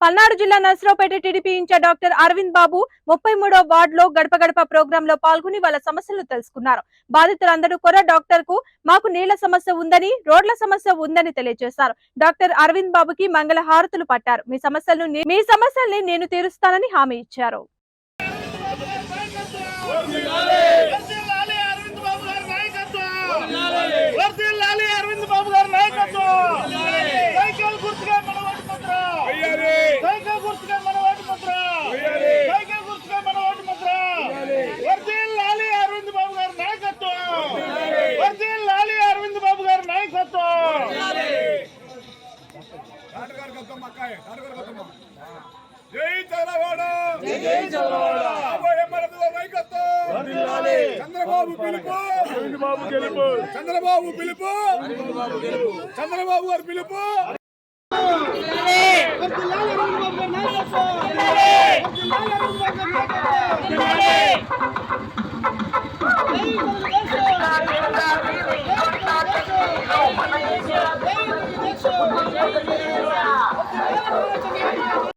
పల్నాడు జిల్లా Narasaraopet TDP incharge doctor Aravind Babu ముప్పై మూడో వార్డ్లో గడప గడప ప్రోగ్రామ్లో పాల్గొని వాళ్ళ సమస్యలు తెలుసుకున్నారు. బాధితులందరూ కూడా డాక్టర్కు మాకు నీళ్ళ సమస్య ఉందని రోడ్ల సమస్య ఉందని తెలియజేశారు. డాక్టర్ అరవింద్ బాబుకి మంగళ హారతులు పట్టారు. మీ సమస్యలను మీ సమస్యల్ని నేను తీరుస్తానని హామీ ఇచ్చారు వర్ధిల్లాలి అరవింద్ బాబు గారి నాయకత్వం వర్ధిల్లాలి అరవింద్ బాబు గారి నాయకత్వం సైకిల్ గుర్తుగా మన ఓటు ముద్ర సైకిల్ గుర్తుగా మన ఓటు ముద్ర సైకిల్ గుర్తుగా మన ఓటు ముద్ర వర్ధిల్లాలి అరవింద్ బాబు గారి నాయకత్వం. వర్ధిల్లాలి అరవింద్ బాబు గారి నాయకత్వం. జై చంద్రబాబు జై చంద్రబాబు చంద్రబాబు పిలుపు. బాబు గెలుపు. చంద్రబాబు పిలుపు. చంద్రబాబు గారు పిలుపు. Thank you.